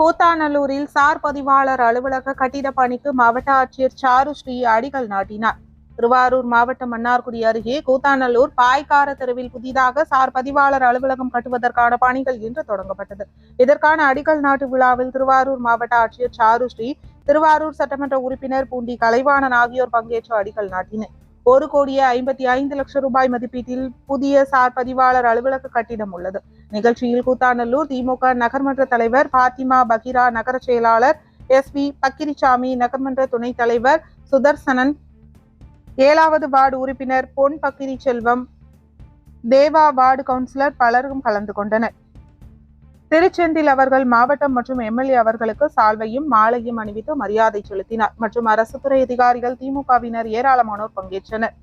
கூத்தாநல்லூரில் sir பதிவாளர் அலுவலக கட்டிட பணிக்கு மாவட்ட ஆட்சியர் சாரு ஸ்ரீ அடிக்கல் நாட்டினார். திருவாரூர் மாவட்டம் மன்னார்குடி அருகே கூத்தாநல்லூர் பாய்க்கார தெருவில் புதிதாக சார் பதிவாளர் அலுவலகம் கட்டுவதற்கான பணிகள் இன்று தொடங்கப்பட்டது. இதற்கான அடிக்கல் நாட்டு விழாவில் திருவாரூர் மாவட்ட ஆட்சியர் சாருஸ்ரீ திருவாரூர் சட்டமன்ற உறுப்பினர் பூண்டி கலைவாணன் ஆகியோர் பங்கேற்று அடிக்கல் நாட்டினர். ஒரு கோடியே ஐம்பத்தி ஐந்து லட்சம் ரூபாய் மதிப்பீட்டில் புதிய சார் பதிவாளர் அலுவலக கட்டிடம் உள்ளது. நிகழ்ச்சியில் கூத்தாநல்லூர் திமுக நகர்மன்ற தலைவர் பாத்திமா பகிரா நகர செயலாளர் எஸ் பி பக்கிரிசாமி நகர்மன்ற துணைத் தலைவர் சுதர்சனன் ஏழாவது வார்டு உறுப்பினர் பொன் பக்கிரி செல்வம் தேவா வார்டு கவுன்சிலர் பலரும் கலந்து கொண்டனர். திருச்செந்தில் அவர்கள் மாவட்டம் மற்றும் எம்எல்ஏ அவர்களுக்கு சால்வையும் மாலையும் அணிவித்து மரியாதை செலுத்தினார். மற்றும் அரசு துறை அதிகாரிகள் திமுகவினர் ஏராளமானோர் பங்கேற்றனர்.